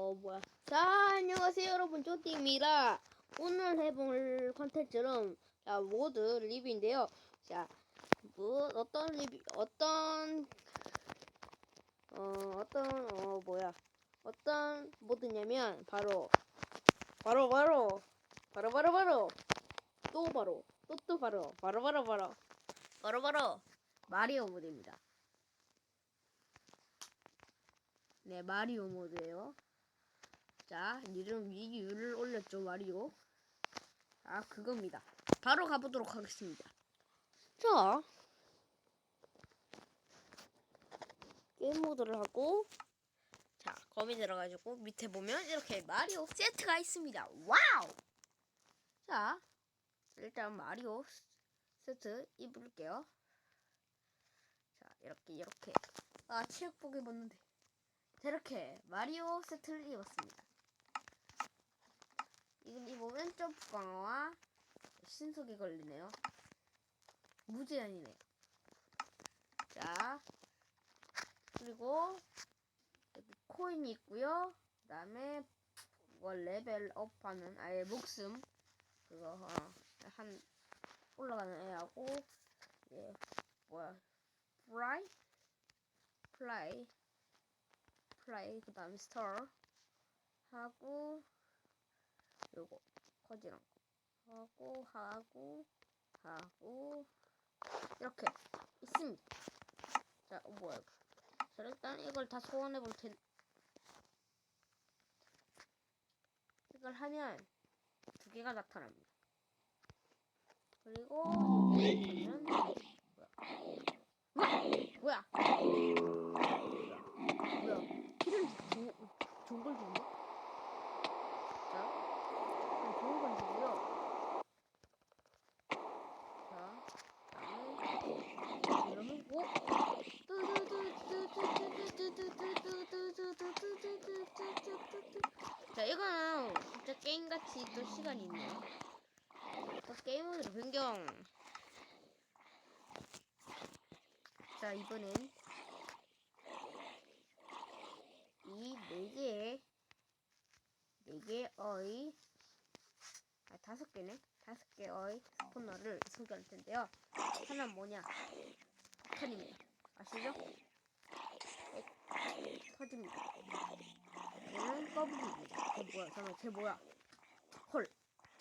어 뭐야. 자 안녕하세요 여러분. 쪼띠입니다. 오늘 해볼 컨텐츠는 자 모드 리뷰인데요. 자뭐 어떤 리뷰 어떤 어 어떤 어 뭐야. 어떤 모드냐면 바로 바로 바로 바로 바로 바로. 또 바로 또 또 바로. 바로 바로 바로. 바로 바로. 마리오 모드입니다. 네 마리오 모드예요 자, 이름 리뷰를 올렸죠, 마리오. 아, 그겁니다. 바로 가보도록 하겠습니다. 자, 게임 모드를 하고, 자, 검이 들어가지고 밑에 보면 이렇게 마리오 세트가 있습니다. 와우! 자, 일단 마리오 세트 입을게요. 자, 이렇게, 이렇게. 아, 체육복 입었는데. 자, 이렇게 마리오 세트를 입었습니다. 입으면 점프 강화와 신속이 걸리네요. 무제한이네요. 자, 그리고 여기 코인이 있고요. 그 다음에 이거 레벨업하는 아예 목숨 그거 어, 한 올라가는 애하고 예 뭐야 플라이 플라이 플라이 그 다음에 스타 하고 요거 커지랑 거 하고 하고 하고 이렇게 있습니다. 자, 어, 뭐야 이거? 자, 일단 이걸 다 소환해 볼 텐. 이걸 하면 두 개가 나타납니다. 그리고 이거는 뭐야? 뭐야? 뭐야? 주, 좋은 걸 주네? 자, 그냥 좋은 건 주고요. 자, 다음에 이러면 오 자, 이거는 진짜 게임같이 또 시간이 있네요. 또 게임으로 변경. 자, 이번엔 이 네 개의 네 개의 아 다섯 개네 다섯 개의 스포너를 소개할 텐데요. 하나는 뭐냐? 폭탄이네요. 아시죠? 네, 터집니다. 얘는 꺼북이입니다. 쟤 뭐야? 잠깐만, 쟤 뭐야?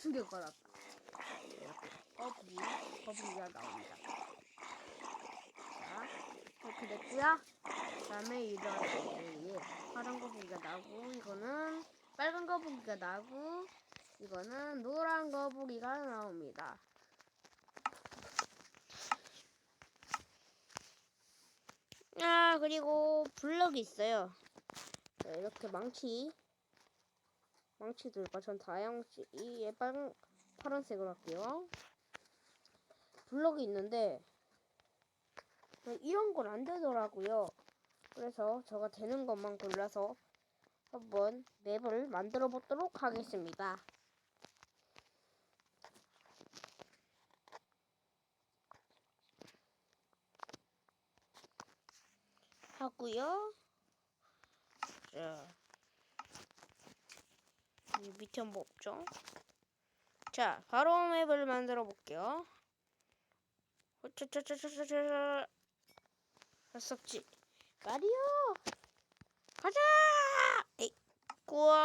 헐, 충격 받았다. 이렇게 꺼북이, 꺼북이가 나옵니다. 자, 이렇게 됐고요. 그 다음에 이런 예, 파란 거북이가 나고 이거는 빨간 거북이가 나고 이거는 노란 거북이가 나옵니다. 아 그리고 블럭이 있어요. 자, 이렇게 망치 망치들과 전 다양시 이 빨간 파란색으로 할게요. 블럭이 있는데 이런 건 안 되더라고요. 그래서 제가 되는 것만 골라서 한번 맵을 만들어 보도록 하겠습니다. 하고요. 자, 이 밑에 뭐 없죠? 자, 바로 맵을 만들어 볼게요. 호차차차차차차 샀었지. 마리오 가자! 에이, 꾸와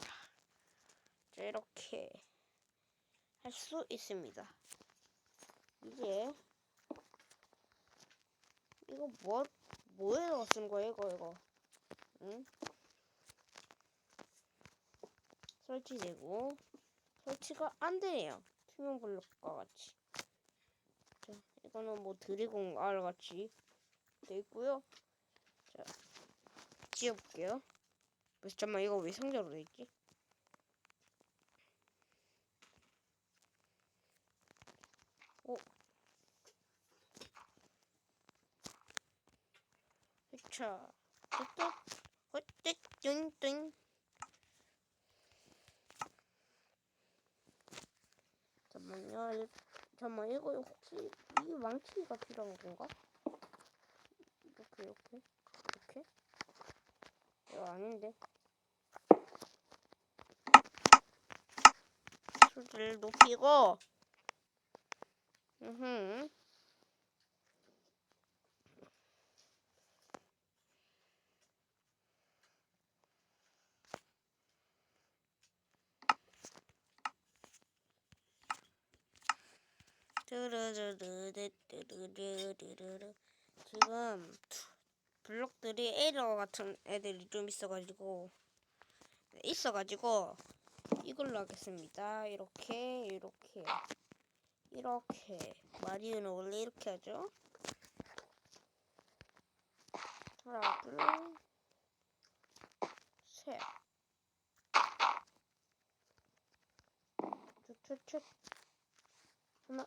자, 이렇게 할 수 있습니다. 이제 이거 뭐 뭐에다가 쓴 거야 이거 이거 응? 설치되고 설치가 안 되네요. 투명 블록과 같이. 자 이거는 뭐 드래곤 알 같이 돼 있고요. 자 지워볼게요. 뭐, 잠깐만 이거 왜 상자로 돼 있지? 오 자, 뚝뚝, 헛뜩, 뚱뚱. 잠깐만요. 일, 잠깐만 이거 혹시 이 망치가 필요한 건가? 이렇게 이렇게 이렇게? 이거 아닌데. 소리를 높이고. 으흠. 뚜루루루루루루루루 지금 블록들이 에러 같은 애들이 좀 있어가지고 있어가지고 이걸로 하겠습니다. 이렇게 이렇게 이렇게 마리오는 원래 이렇게 하죠. 하나 둘셋 쭉쭉쭉 하나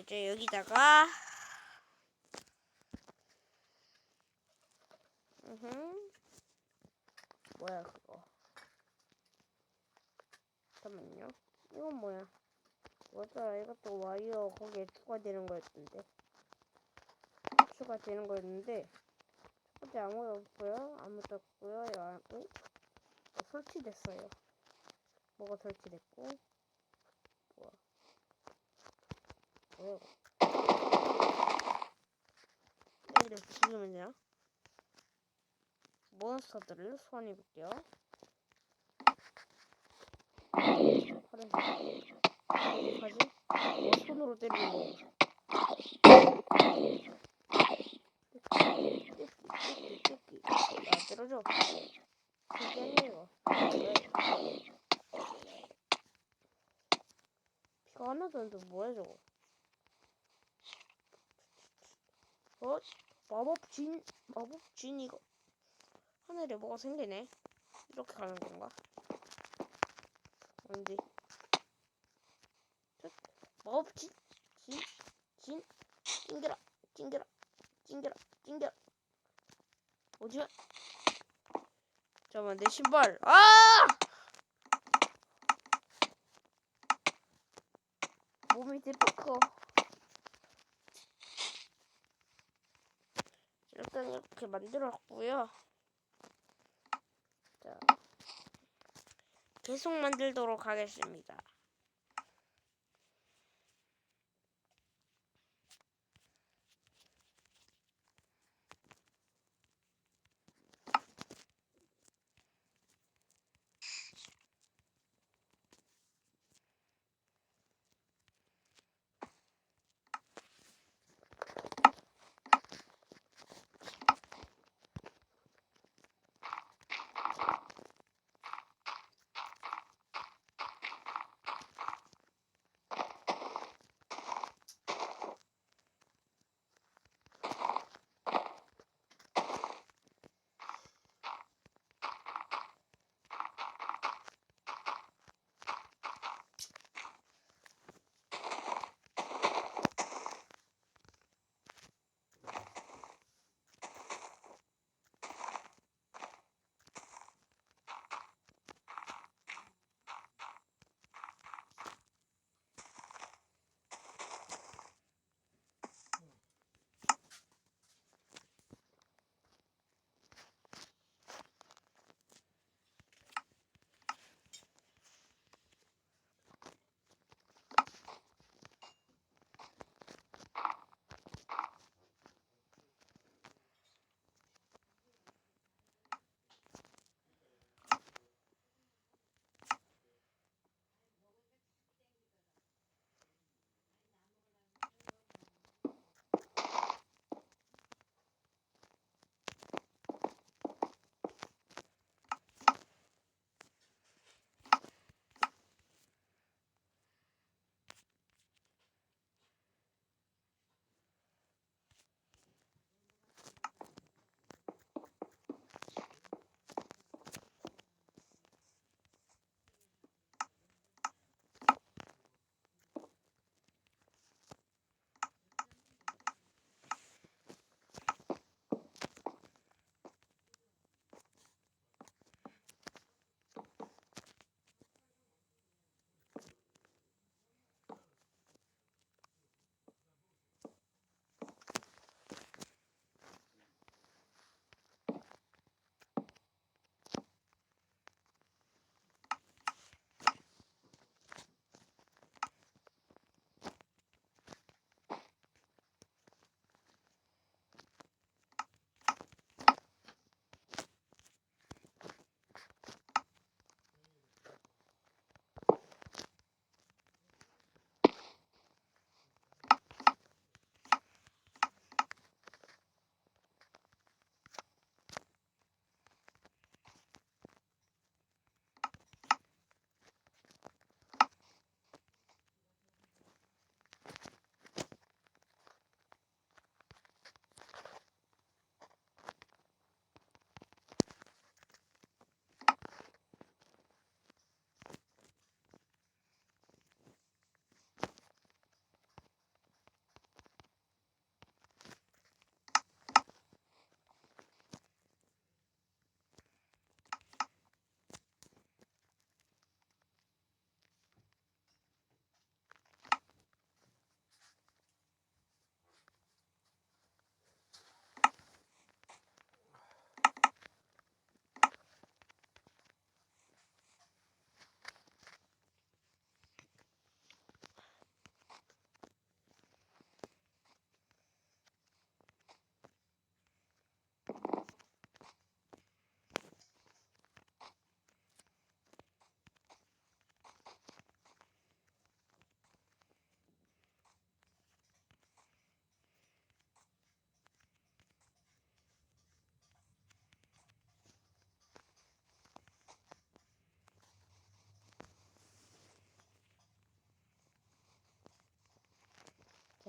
이제 여기다가 으흠. 뭐야 그거 잠깐만요 이건 뭐야 맞아. 이것도 와이어 거기에 추가되는 거였는데. 추가되는 거였는데 첫 번째 아무도 없고요. 아무도 없고요. 야, 어? 어, 설치됐어요. 뭐가 설치됐고? 뭐야? 뭐야? 이거 지우면요. 몬스터들을 소환해볼게요 어떡하지? 어, 손으로 때리는 거. 뜯기, 뜯기, 뜯기. 야, 때려줘. 그게 아니에요. 왜? 피가 하나도 안 돼. 뭐야, 저거? 어? 마법 진, 마법 진 이거. 하늘에 뭐가 생기네. 이렇게 가는 건가? 뭔지. 마법 진, 진, 진, 찡겨라, 찡겨라, 찡겨라, 찡겨라. 오지마. 잠깐만, 내 신발. 아! 몸이 대포커. 일단 이렇게 만들었고요. 자, 계속 만들도록 하겠습니다.